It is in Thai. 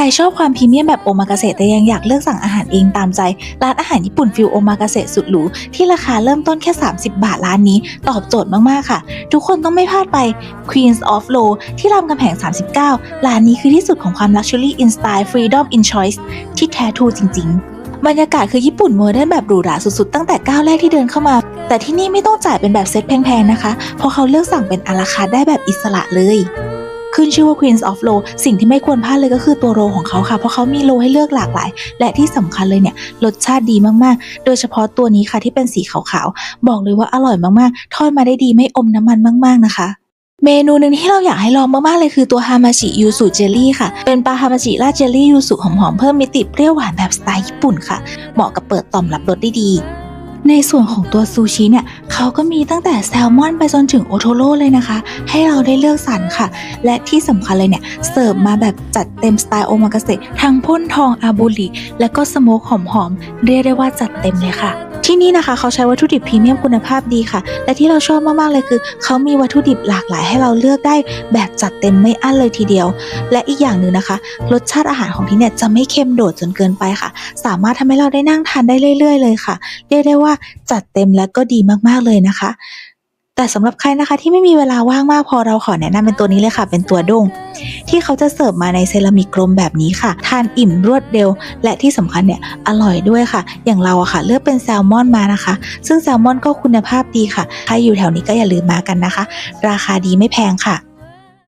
รชอบความพรีเมียมแบบโอมากาเสะแต่ยังอยากเลือกสั่งอาหารเองตามใจ ร้านอาหารญี่ปุ่นฟิลโอมากาเสะสุดหรู ที่ราคาเริ่มต้นแค่ 30 บาทร้านนี้ ตอบโจทย์มากๆค่ะ ทุกคนต้องไม่พลาดไป Queens of Low ที่รามคำแหง39 ร้านนี้คือที่สุดของความ Luxury in Style Freedom in Choice ที่แท้ทูจริง ๆบรรยากาศคือญี่ปุ่นโมเดิร์นแบบหรูหราสุดๆ ตั้งแต่ก้าวแรกที่เดินเข้ามา แต่ที่นี่ไม่ต้องจ่ายเป็นแบบเซ็ตแพงๆนะคะ เพราะเขาเลือกสั่งเป็นอาราคาร์ได้แบบอิสระเลย ขึ้นชื่อว่า Queens of Roll สิ่งที่ไม่ควรพลาดเลยก็คือตัวโรของเขาค่ะ เพราะเขามีโรให้เลือกหลากหลาย และที่สำคัญเลยเนี่ยรสชาติดีมากๆ โดยเฉพาะตัวนี้ค่ะที่เป็นสีขาวๆ บอกเลยว่าอร่อยมากๆ ทอดมาได้ดีไม่อมน้ำมันมาก ๆนะคะเมนูหนึ่งที่เราอยากให้ลองมากๆเลยคือตัวฮามาชิยูสุเจลลี่ค่ะ เป็นปลาฮามาชิราดเจลลี่ยูสุหอมๆเพิ่มมิติเปรี้ยวหวานแบบสไตล์ญี่ปุ่นค่ะ เหมาะกับเปิดต่อมรับรสได้ดี ในส่วนของตัวซูชิเนี่ยเขาก็มีตั้งแต่แซลมอนไปจนถึงโอโทโร่เลยนะคะ ให้เราได้เลือกสรรค่ะ และที่สำคัญเลยเนี่ย เสิร์ฟมาแบบจัดเต็มสไตล์โอมากาเสะทั้งพ่นทองอาบูริและก็สโมกหอมๆเรียกได้ว่าจัดเต็มเลยค่ะที่นี่นะคะเขาใช้วัตถุดิบพรีเมียมคุณภาพดีค่ะ และที่เราชอบมากๆเลยคือ เขามีวัตถุดิบหลากหลายให้เราเลือกได้แบบจัดเต็มไม่อั้นเลยทีเดียว และอีกอย่างหนึ่งนะคะ รสชาติอาหารของที่เนี่ยจะไม่เค็มโดดจนเกินไปค่ะ สามารถทำให้เราได้นั่งทานได้เรื่อย ๆ เลยค่ะเรียกได้ว่าจัดเต็มและก็ดีมากๆเลยนะคะ แต่สำหรับใครนะคะที่ไม่มีเวลาว่างมากพอเราขอแนะนำเป็นตัวนี้เลยค่ะ เป็นตัวด้งที่เขาจะเสิร์ฟมาในเซรามิกกลมแบบนี้ค่ะ ทานอิ่มรวดเร็ว และที่สำคัญเนี่ยอร่อยด้วยค่ะ อย่างเราอะค่ะ เลือกเป็นแซลมอนมานะคะ ซึ่งแซลมอนก็คุณภาพดีค่ะ ใครอยู่แถวนี้ก็อย่าลืมมากันนะคะ ราคาดีไม่แพงค่ะ